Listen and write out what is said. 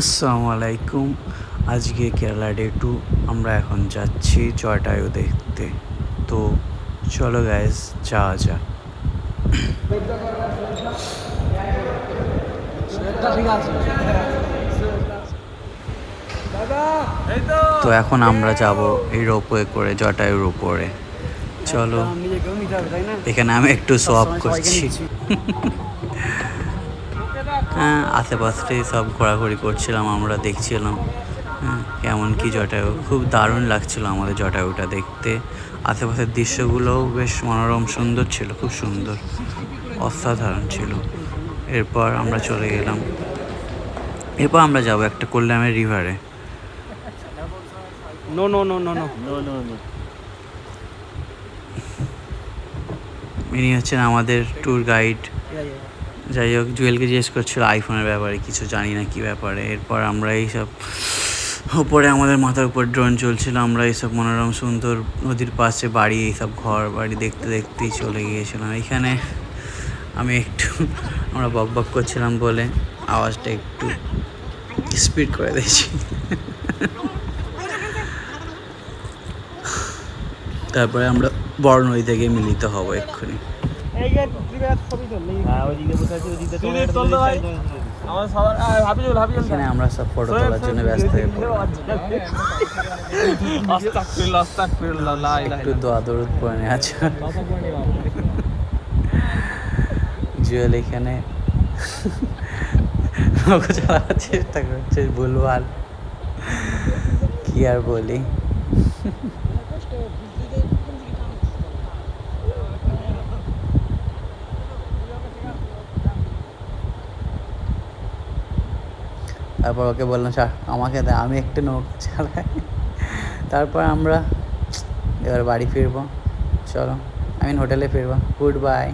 আসসালামু আলাইকুম। আজকে কেরালা ডে টু আমরা এখন যাচ্ছি জটায়ু দেখতে। তো চলো গ্যাস যাওয়া যাক। তো এখন আমরা যাব এই রোপওয়ে করে জটায়ুর উপরে। চলো। এখানে আমি একটু সোয়াপ করছি। আশেপাশে সব ঘোরাঘুরি করছিলাম আমরা দেখছিলাম হ্যাঁ কেমন কি জটায়ু খুব দারুণ লাগছিল আমাদের জটায়ুটা দেখতে আশেপাশের দৃশ্যগুলোও বেশ মনোরম সুন্দর ছিল খুব সুন্দর অসাধারণ ছিল এরপর আমরা চলে গেলাম এরপর আমরা যাব একটা কল্যাণের রিভারে no, no. No, no, no. ইনি হচ্ছেন আমাদের ট্যুর গাইড. যাই হোক, জুয়েলকে জিজ্ঞেস করছিল আইফোনের ব্যাপারে কিছু জানি না কি ব্যাপারে। এরপর আমরা এইসব উপরে আমাদের মাথার উপর ড্রোন চলছিল, আমরা এইসব মনোরম সুন্দর নদীর পাশে বাড়ি, এইসব ঘর বাড়ি দেখতে দেখতেই চলে গিয়েছিলাম। এখানে আমি একটু আমরা বক বক করছিলাম বলে আওয়াজটা একটু স্পিড করে দিয়েছি। তারপরে আমরা বড় নদী থেকে মিলিত হব এক্ষুনি। এখানে আমরা সব ফটো তোলার জন্য ব্যস্ত হয়ে একটু দোয়া দরুদ পড়ে নেওয়া জুয়েল এখানে। চালানোর চেষ্টা করছে ভুলভাল। কি আর বলি? তারপর ওকে বললাম, স্যার, আমাকে দেয় আমি একটু নৌকা চালাই। তারপর আমরা এবার বাড়ি ফিরবো। চলো আই মিন হোটেলে ফিরবো। Good bye